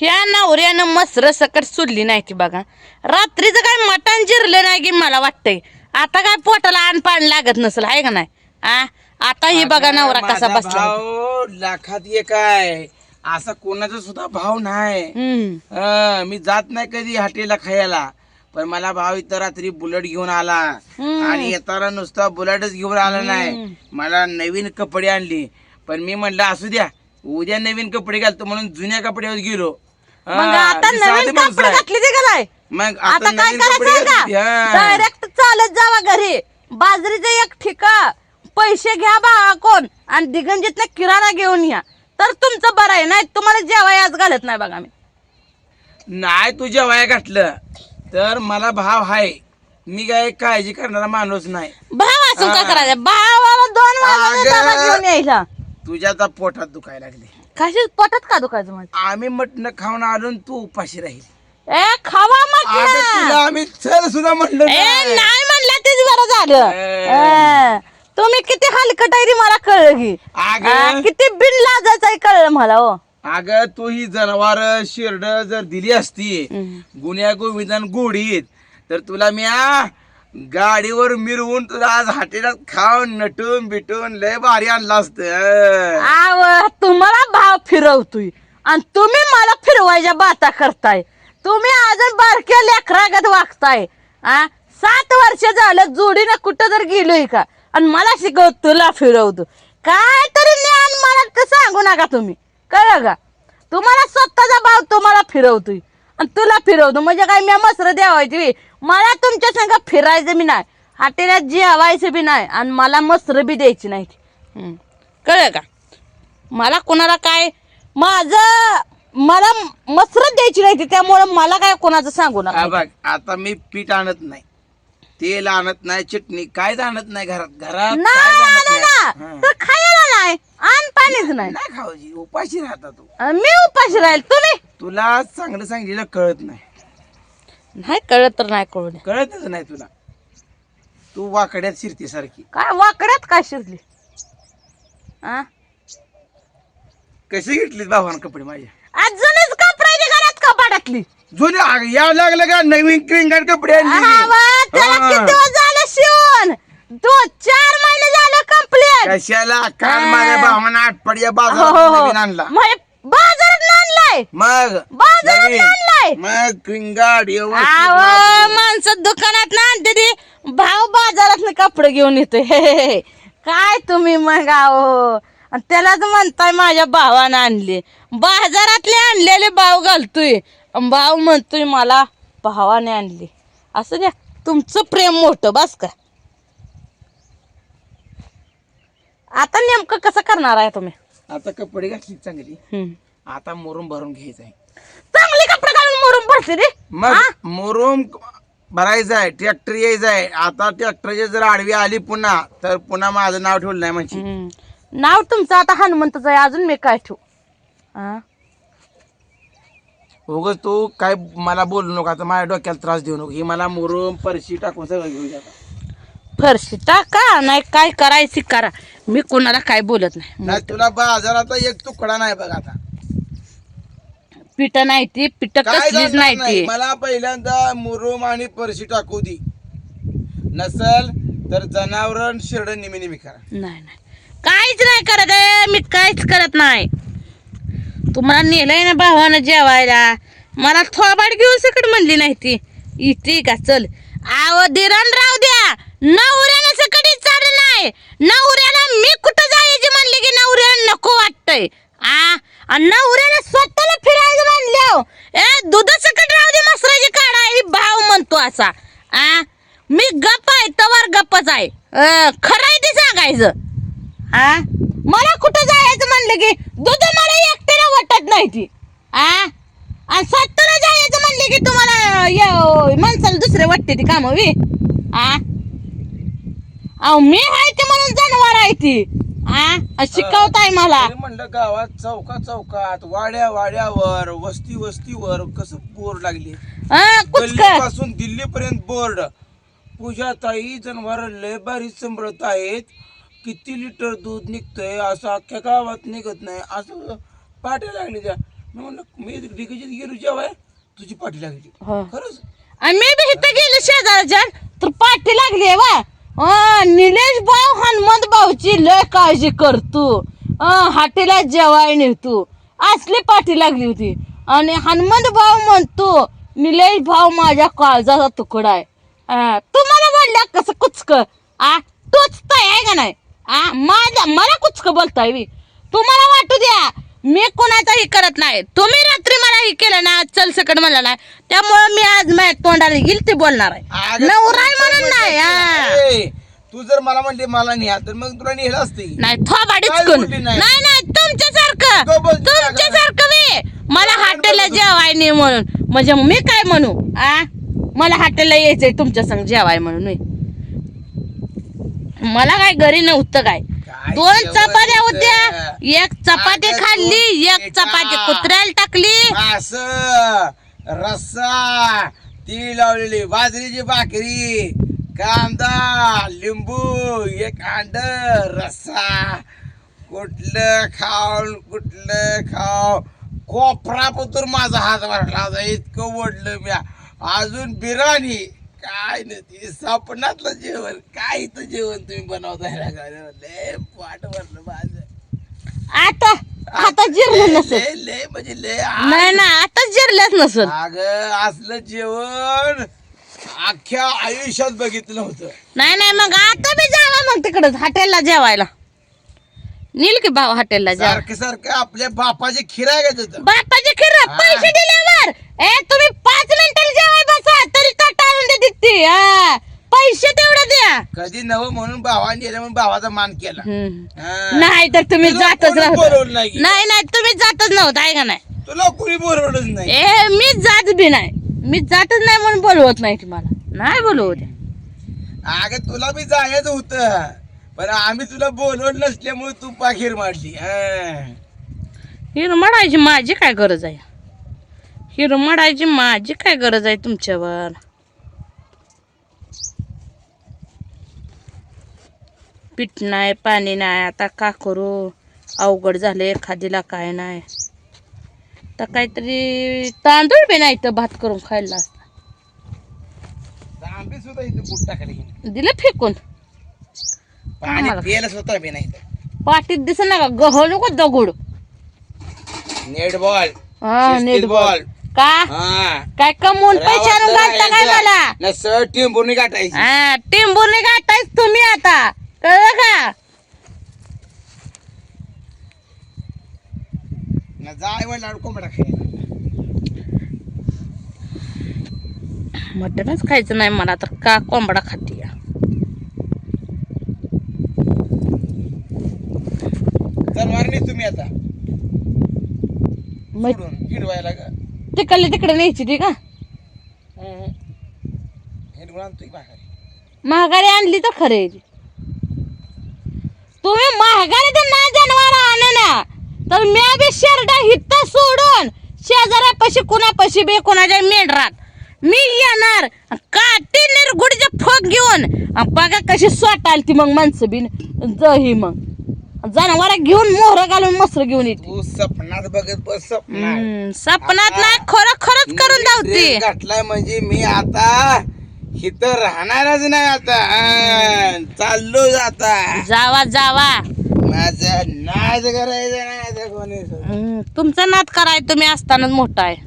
ह्या नवऱ्यानं मसर सकट सोडली नाही ती बघा. रात्रीचं काय मटण जिरलं नाही की मला वाटतंय. आता काय पोटाला अन्न पाणी लागत नसेल आहे का नाही? आ? आता ही बघा नवरा कसा बसला. लाखात एक आहे. असा कोणाचा सुद्धा भाव नाही. हम्म. हं, मी जात नाही कधी हॉटेलला खायला. पण मला भाव इथं रात्री बुलेट घेऊन आला. आणि येताना नुसता बुलेटच घेऊन आला नाही. मला नवीन कपडे आणले. पण मी म्हणलं असू द्या. उद्या नवीन कपडे घालतो म्हणून जुन्या कपड्यावर गेलो. मग आता साधी नवीन माणूस कपडे आहे. घातली ते का नाही मग आता आता काय नवीन कपडे करायचं घातली, का हं. डायरेक्ट चालत जावा घरी. बाजरीचं एक ठिका पैसे घ्या बा कोण. आणि दिगंजीत किराणा घेऊन या. तर तुमचं बरं आहे. नाही तुम्हाला जेवाय आज घालत नाही बघा मी. नाही तुझ्या वया घातलं. तर मला भाव आहे मी काय काळजी करणारा माणूस नाही. भाव असून काय. करायचं? भावाला दोन वाजता अगं. डबा घेऊन यायला. तुझ्या आता पोटात दुखायला लागले. कशी पोटात का दुखायचं मग आम्ही मटण खाऊन आलो आणि तू उपाशी राहील ए खावा म्हटलं तुला आम्ही चल सुद्धा म्हणलं ए नाही. नाही म्हणलं तेच बरं झालं ए. तुम्ही किती हलकट आहे ती मला कळलं की अगं. किती बिन लाजायचं आहे कळलं मला हो अगं तू ही जनावर शिरड जर दिली असती. गुन्ह्या गोविंदान गोडीत तर तुला मी आ, गाडीवर मिरवून तुला आज हाटेलात खाऊन नटून बिटून लय भारी आणलं असतं आव तुम्हाला फिरवतोय. आणि तुम्ही मला फिरवायच्या बाता करताय. तुम्ही अजून बारक्या लेकरागत वागताय. आ? सात वर्ष झालं जोडीनं कुठं तर गेलोय का? आणि मला शिकव तुला फिरवतो. काय तरी ज्ञान मला सांगू नका तुम्ही. कळलं का? तुम्हाला स्वतःचा भाव तुम्हाला फिरवतोय. आणि तुला फिरवतो. म्हणजे काय मी मसर द्यावायची मला तुमच्या संग फिरायचं बी नाही. हाटेला जेवायचं बी नाही. आणि मला मसर बी द्यायची नाही. कळलं का? मला कोणाला काय माझं मला मसरत द्यायची नाही ती, त्यामुळं मला काय कोणाचं सांगू हा नका बघ आता मी पीठ आणत नाही. तेल आणत नाही चटणी कायच आणत नाही घरात. घरात नाही काहीच आणत आलं ना. नाही खायला नाही. आण पाणीच नाही. नाही खावायची उपाशी राहता तू. मी उपाशी राहील. तुम्ही? तुला चांगलं सांगितलेलं कळत नाही. नाही कळत तर नाही कळू दे. कळतच नाही तुला. तू वाकड्यात शिरती सारखी. काय वाकड्यात काय शिरली? आ? कशी घेतलीत भावान कपडे माझे? अजूनच कपड्याची घरात कपाटातली. जुने आग- या लागलं का? नवीन क्रिंगट कपडे आणले हा, मी. वा, त्याला हा. किती दिवस झालं शिवून? दोन चार महिने झालं कंप्लीट कशाला? काल हा. माझ्या भावानं आठवड्या हो, बाजारात हो, हो. नवीन आणला. बाजारात आणलाय मग? बाजारात नवीन. आणलाय मग क्रिंगाट आव माणसं दुकानात ना आणते ती. भाव बाजारात कपडे घेऊन येतोय. काय तुम्ही मग आहो? आणि त्यालाच म्हणताय माझ्या भावानं आणले. बाजारातले आणलेले भाव घालतोय. भाव म्हणतोय मला भावाने आणले. असं द्या. तुमचं प्रेम मोठं बस का. आता नेमकं कसं करणार आहे तुम्ही? आता कपडे घातली चांगली. हम्म. आता मोरून भरून घ्यायचं आहे. चांगले कपडे घालून मरून पडते रे. मग मोरून भरायचं आहे ट्रॅक्टर यायचं आहे. आता ट्रॅक्टरची जर आडवी आली पुन्हा तर पुन्हा माझं नाव ठेवलं नाही म्हणजे हम्म. नाव तुमचं आता हनुमंतच आहे अजून मी काय ठेवू? हा? उगच तू काय मला बोलू नको आता माझ्या डोक्याला त्रास देऊ नको. ही मला मोरून परशी टाकून सगळं घेऊन जातात फरशी टाका नाही काय करायची करा. मी कोणाला काय बोलत नाही. नाही तुला बाजारात एक तुकडा नाही बघ आता. पिठ नाही ती पिठ काय कसलीच नाही ती. मला पहिल्यांदा मुरुम आणि परशी टाकू दी. नसल तर जनावर शिरड निमी निमी करा. नाही नाही. काहीच नाही करत आहे मी काहीच करत नाही. तुम्हाला नेलंय ना भावानं जेवायला? मला थोबाड घेऊन सकट म्हणली नाही ती. इथे का चल. आव दिरण राहू द्या. नवऱ्याला सकट चाल नाही. नवऱ्याला मी कुठं जायची म्हणली की नवऱ्याला नको वाटतंय? आ? नवऱ्याला स्वतःला फिरायचं म्हणले? ए दूध सकट राहू दे मसराची काढा भाव म्हणतो असा. आ? मी गप्प आहे तवर गप्पच आहे. खरं आहे ते सांगायचं. आ? मला कुठं जायचं म्हणलं की? दूध मला एकट्याला वाटत नाही ती. आ? आणि सत्तरला जायचं म्हणले की तुम्हाला य- माणसाला दुसरे वाटते ती काम वी? आ? अहो मी आहे ते म्हणून जनावर आहे ती. आ? शिकवताय मला. तरी म्हणलं गावात चौका चौकात वाड्या वाड्यावर वस्ती वस्तीवर कसं बोर्ड लागली. पासून दिल्ली पर्यंत बोर्ड. पूजा ताई जनावर लय भारी संभळत आहेत. किती लिटर दूध निघतंय? असं अख्ख्या गावात निघत नाही. असं पाट्या लागली त्या. मी म्हणलं मी डिगेजीत गेलो जेवाय तुझी पाठी लागली. हो. खरंच? आणि मी बी इथं गेले शेजारच्या तर पाठी लागली वा अं, निलेश भाऊ हनुमंत भाऊची लय काळजी करतो अं, हाटेला जेवाय नेतो असली पाठी लागली होती. आणि हनुमंत भाऊ म्हणतो निलेश भाऊ माझ्या काळजाचा तुकडा आहे. अं, तुम्हाला म्हणल्या कसं कुचक? आ टोचताय आहे का नाही? आ माझ्या मला कुचक बोलताय बी तुम्हाला वाटू द्या मी कोणाचाही करत नाही. तुम्ही रात्री मला हे केलं ना चल सकट म्हणलं ना त्यामुळे मी आज माझ्या तोंडाला येईल ते बोलणार आहे. अगं, नवरा आहे तू म्हणून नाही हा. ए, तू जर मला म्हणली मला न्या तर मग तुला नेलं असते. नाही थोबाडीच काय करून बोलली नाही? नाही नाही तुमच्यासारखं. तो बोलती का? तुमच्यासारखं मी मला हॉटेलला जेवाय नाही म्हणून. म्हणजे मी काय म्हणू आ? मला हॉटेलला यायचंय तुमच्या संग जेवाय म्हणून होय. मला काय घरी नव्हतं काय. दोन चपात्या होतं? होत्या. एक चपाती खाल्ली एक चपाती. कुत्र्याला टाकली. मास रस्सा ती लावलेली बाजरीची भाकरी कांदा लिंबू एक अंड रस्सा. कुठलं खाऊन कुठलं खाव कोपरा पतूर माझा हात होता. इतकं ओढलं मी अजून बिर्याणी. काय नाही ते स्वप्नातलं जेवण काय इथं जेवण तुम्ही बनवताय ना? लय पाठ भरलं माझं. आता आता जिरलं नसेल. लय लय म्हणजे लय नाही ना आता जिरलंच नसेल. अग असलं जेवण अख्ख्या आयुष्यात बघितलं नव्हतं नाही नाही मग आता बी जावा मग तिकडं हॉटेलला जेवायला. नील की भाऊ हॉटेलला जेवा. सारखं सारखं आपल्या बापाची खिरा घेत होतं. बापाचे खरं. पैसे दिल्यावर ए तुम्ही पाच मिनिटाला जेवाय बसा तरी टाळून देते ती हा. पैसे तेवढे द्या कधी नवं म्हणून भावाने गेलं म्हणून भावाचा मान केला. हा. नाही तर तुम्ही तुला जातच कोणी नव्हता बोलवलं नाही? नाही नाही तुम्ही जातच नव्हता आहे का नाही? तुला कुणी बोलवलंच नाही. ए मी जात बी नाही. मी जातच नाही म्हणून बोलवत नाही तुम्हाला. नाही बोलवत. अगं तुला बी जायचं होतं. पण आम्ही तुला बोलवलं नसल्यामुळे तू पाखीर मारली. हा. हिरमडायची माझी काय गरज आहे? हिरमडायची माझी काय गरज आहे तुमच्यावर? पीठ नाही पाणी नाही. आता का करू? अवघड झाले एखादीला काय नाही. तर काहीतरी तांदूळ बी नाही तर भात करून खायला. दिलं फेकून. पाठीत दिस ना का गहू नको दगड. Net ball. हा नीट बोल. का? काय कमवून पैसे आणून घालता काय मला? न सर टिंबुर्णी गाठायची. हा गाठायच तुम्ही आता. कळलं का? न जाय कोंबडा खायला मटनच खायचं नाही मला तर का कोंबडा खाते तलवार नाही तुम्ही आता. मग सोडून हिडवायला का तिकडले तिकडे न्यायची ती का? हिडवून आणतोय भाकरी महागारी आणली तर खरे तुम्ही महागारी तर ना जनावर आणा ना. तर मी बी शेरडा हित सोडून शेजाऱ्यापाशी कुणापाशी बे कुणाच्या मेंढरात. मी येणार काठी निरगुडीचे फोक घेऊन बघा कशी स्वट आली ती मग माणसं बिन. जही मग. जनावर घेऊन मोहर घालून मसर घेऊन येते. तू सपनात बघत बस सपनात. हम्म, सपनात नाही खरं खरंच करून धावते. घातलाय म्हणजे मी आता इथं राहणारच नाही आता. चाललो आता जावा जावा. माझा नाच करायचा नाही आता कोणी. तुमचा नाद कराय तुम्ही असतानाच मोठा आहे.